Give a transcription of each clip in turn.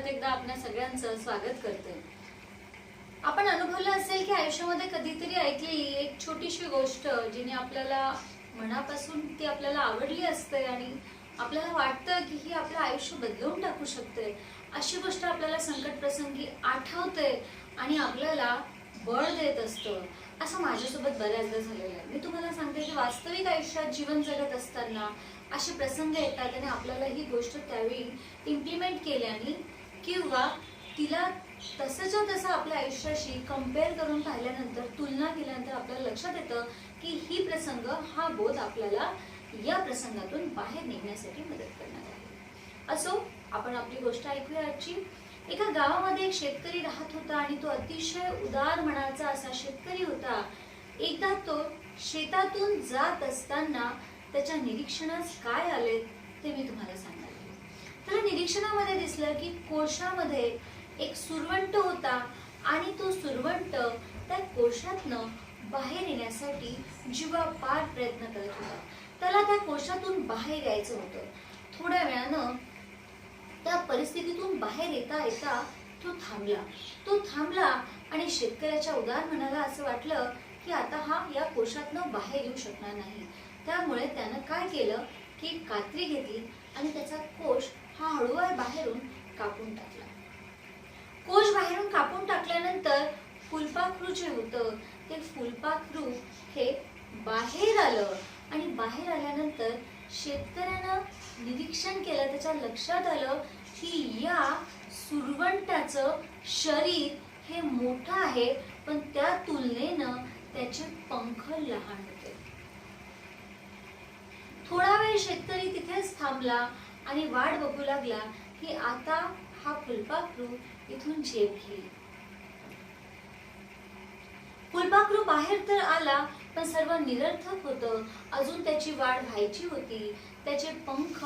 परत एकदा आपल्या सगळ्यांचं स्वागत करते. आपण अनुभवलं असेल की आयुष्यामध्ये कधीतरी ऐकलेली एक छोटीशी गोष्ट जिने आपल्याला मनापासून ती आपल्याला आवडली असते आणि आपल्याला वाटतं की ही आपलं आयुष्य बदलवून टाकू शकते. अशी गोष्ट आपल्याला संकट प्रसंगी आठवते आणि आपल्याला बळ देत असतं. असं माझ्यासोबत बऱ्याचदा झालेलं आहे. मी तुम्हाला सांगते की वास्तविक आयुष्यात जीवन जगत असताना असे प्रसंग येतात आणि आपल्याला ही गोष्ट त्यावेळी इम्प्लिमेंट केल्याने किंवा तिला तसंच्या तसं आपल्या आयुष्याशी कंपेअर करून पाहिल्यानंतर तुलना केल्यानंतर आपल्याला लक्षात येतं की ही प्रसंग हा बोध आपल्याला या प्रसंगातून बाहेर निघण्यासाठी मदत करणार आहे. असो आपण आपली गोष्ट ऐकूया आजची. एका गावामध्ये एक शेतकरी राहत होता आणि तो अतिशय उदार मनाचा असा शेतकरी होता. एकदा तो शेतातून जात असताना त्याच्या निरीक्षणास काय आले ते मी तुम्हाला सांगते. त्याला निरीक्षणामध्ये दिसलं की कोशामध्ये एक सुरवंट होता आणि तो सुरवंट त्या कोशातनं बाहेर येण्यासाठी जीवापार प्रयत्न करत होता. त्याला त्या कोशातून बाहेर यायचं होतं. थोड्या वेळानं त्या परिस्थितीतून बाहेर येता येता तो थांबला. तो थांबला आणि शेतकऱ्याच्या उदार मनाला असं वाटलं की आता हा या कोशातनं बाहेर येऊ शकणार नाही. त्यामुळे त्यानं काय केलं? की कात्री घेतली आणि त्याचा कोश हा हळूवार बाहेरून कापून टाकला. कोश बाहेरून कापून टाकल्यानंतर फुलपाखरू जे होतं. ते फुलपाखरू हे बाहेर आलं आणि बाहेर आल्यानंतर शेतकऱ्यानं निरीक्षण केलं त्याच्या लक्षात आलं की या सुरवंटाचं शरीर हे मोठं आहे पण त्या तुलनेनं त्याचे पंख लहान होते. थोडा वेळ शेतकरी तिथेच थांबला. आणि वाट बघू लागला की आता हा फुलपाखरू इथून झेप घेईल. फुलपाखरू बाहेर तर आला पण सर्व निरर्थक होतं. अजून त्याची वाढ व्हायची होती. त्याचे पंख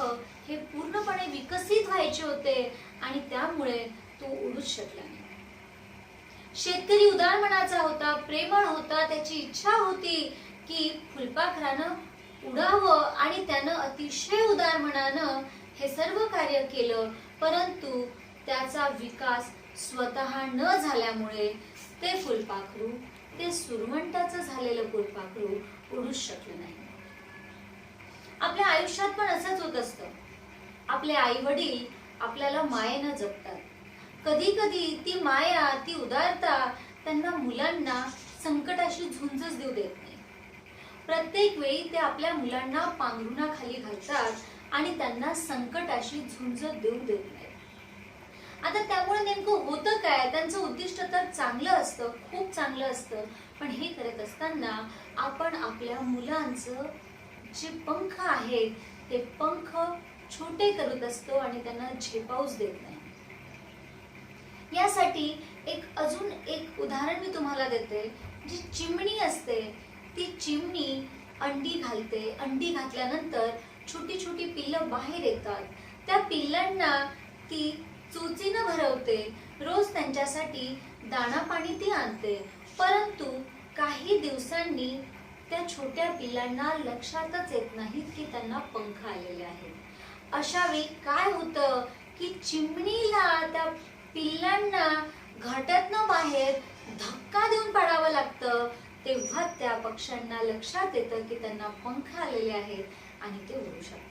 हे पूर्णपणे विकसित व्हायचे होते आणि त्यामुळे तो उडूच शकला नाही. शेतकरी उदार मनाचा होता प्रेमळ होता. त्याची इच्छा होती की फुलपाखरानं उडावं आणि त्यानं अतिशय उदार मनानं हे सर्व कार्य केलं परंतु त्याचा विकास स्वतः न झाल्यामुळे ते फुलपाखरू ते सुरवंटाचं झालेलं फुलपाखरू उडूच शकलं नाही. आपल्या आयुष्यात पण असंच होत असतं. आपले आई वडील आपल्याला मायेनं जपतात. कधी कधी ती माया ती उदारता त्यांना मुलांना संकटाशी झुंजच देऊ देत नाही. प्रत्येक वेळी ते आपल्या मुलांना पांघरुणाखाली घालतात आणि त्यांना संकटाशी झुंज देऊ देत नाही. आता त्यामुळे नेमकं होतं काय? त्यांचं उद्दिष्ट तर चांगलं असतं खूप चांगलं असतं. पण हे करत असताना आपण आपल्या मुलांचं जे पंख आहेत ते पंख छोटे करत असतो आणि त्यांना झेपावूच देत नाही. यासाठी एक अजून एक उदाहरण मी तुम्हाला देते. जी चिमणी असते ती चिमणी अंडी घालते. अंडी घातल्यानंतर छोटी छोटी पिल्लं बाहेर येतात. त्या पिल्लांना ती चुचीनं भरवते. रोज त्यांच्यासाठी दाणा पाणी ती आणते. परंतु काही दिवसांनी त्या छोट्या पिल्लांना लक्षातच येत नाहीत की त्यांना पंख आलेले आहेत. अशा वेळी काय होतं की चिमणीला त्या पिल्लांना घाटातनं बाहेर धक्का देऊन पडावं लागतं. तेव्हा त्या पक्ष्यांना लक्षात येतं की त्यांना पंख आलेले आहेत. आणि ते उडू शकतात.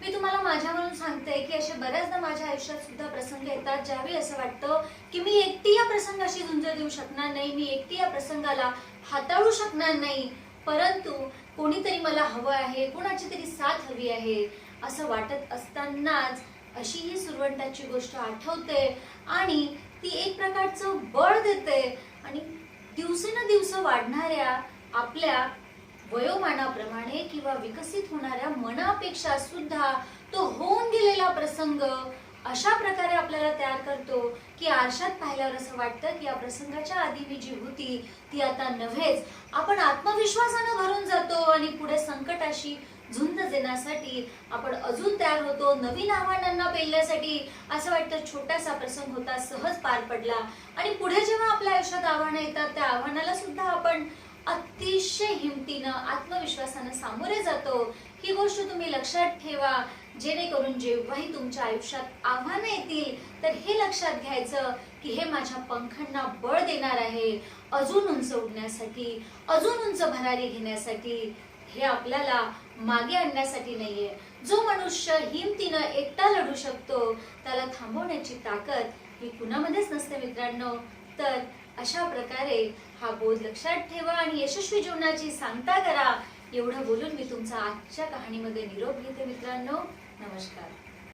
मी तुम्हाला माझ्यावरून सांगते की असे बऱ्याचदा माझ्या आयुष्यात सुद्धा प्रसंग येतात ज्यावेळी असं वाटतं की मी एकटी या प्रसंगाशी झुंज देऊ शकणार नाही मी एकटी या प्रसंगाला हाताळू शकणार नाही परंतु कोणीतरी मला हवं आहे कोणाची तरी साथ हवी आहे असं वाटत असतानाच अशी ही सुरवंटाची गोष्ट आठवते आणि ती एक प्रकारचं बळ देते आणि दिवसेंदिवस वाढणाऱ्या आपल्या वयोमानाप्रमाणे किंवा विकसित होणाऱ्या मनापेक्षा सुद्धा तो होऊन गेलेला प्रसंग अशा प्रकारे आपल्याला तयार करतो की आरशात पाहिल्यावर असं वाटतं की या प्रसंगाच्या आधी मी जी होती ती आता नव्हेच. आपण आत्मविश्वासानं भरून जातो आणि पुढे संकटाशी झुंज देण्यासाठी आपण अजून तयार होतो. नवीन आव्हानांना पेलण्यासाठी असं वाटतं छोटासा प्रसंग होता सहज पार पडला. आणि पुढे जेव्हा आपल्या आयुष्यात आव्हानं येतात त्या आव्हानाला सुद्धा आपण अतिशय हिमतीनं आत्मविश्वासानं सामोरे जातो. ही गोष्ट तुम्ही लक्षात ठेवा. जेणेकरून जेव्हाही तुमच्या आयुष्यात आव्हानं येतील तर हे लक्षात घ्यायचं की हे माझ्या पंखांना बळ देणार आहे. अजून उंच उडण्यासाठी अजून उंच भरारी घेण्यासाठी हे आपल्याला मागे आणण्यासाठी नाहीये. जो मनुष्य हिमतीनं एकटा लढू शकतो त्याला थांबवण्याची ताकद ही कुणामध्येच नसते मित्रांनो. तर अशा प्रकारे हा बोध लक्षात ठेवा आणि यशस्वी जीवनाची सांगता करा. एवढं बोलून मी तुमचा आजच्या कहाणीमध्ये निरोप घेते मित्रांनो. नमस्कार.